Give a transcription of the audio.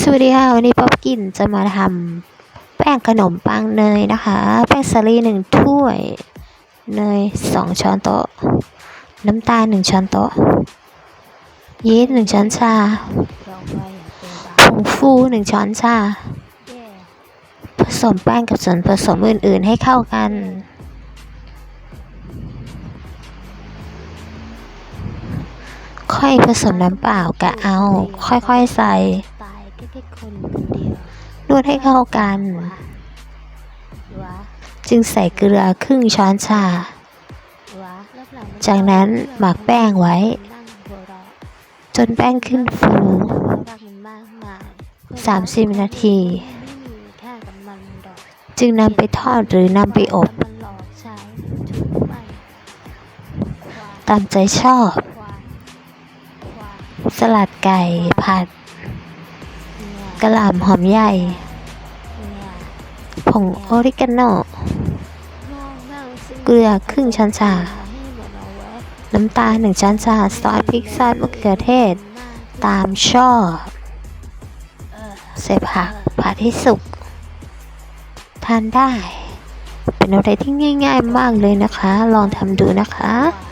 สวัสดีค่ะวันนี้ป๊อปกินจะมาทำแป้งขนมปังเนยนะคะ แป้งสาลีหนึ่งถ้วย เนยสองช้อนโต๊ะ น้ำตาลหนึ่งช้อนโต๊ะ ยีสต์หนึ่งช้อนชาผงฟูหนึ่งช้อนชา ผสมแป้งกับส่วนผสมอื่น ๆ ให้เข้ากัน ค่อยผสมน้ำเปล่ากะเอา ค่อย ๆ ใส่ แค่แค่คนคนเดียวนวดให้เข้ากัน วะจึงใส่เกลือครึ่งช้อนชา วะแล้วหลังจากนั้นหมักแป้งไว้นั่งหัวเราะจนแป้งขึ้นฟูรักมันมากมาย30นาที ไม่มีค่ากับมันดอก จึงนำไปทอดหรือนำไปอบ มันหลอกใช้ถูกไปควายตามใจชอบ ควายควายสลัดไก่ผัดเนี่ย กระหล่ำหอมใหญ่เนี่ยผงออริกาโนงอกเง่าซึ่งเกลือครึ่งช้อนชาให้หมดเอาไว้น้ำตาลหนึ่งช้อนชา ซอสพริกซอสมะเขือเทศ ตามชอบเออใส่ผักผัดให้สุก ทานได้ เป็นอะไรที่ง่าย ๆ มากเลยนะคะ ลองทำดูนะคะควาย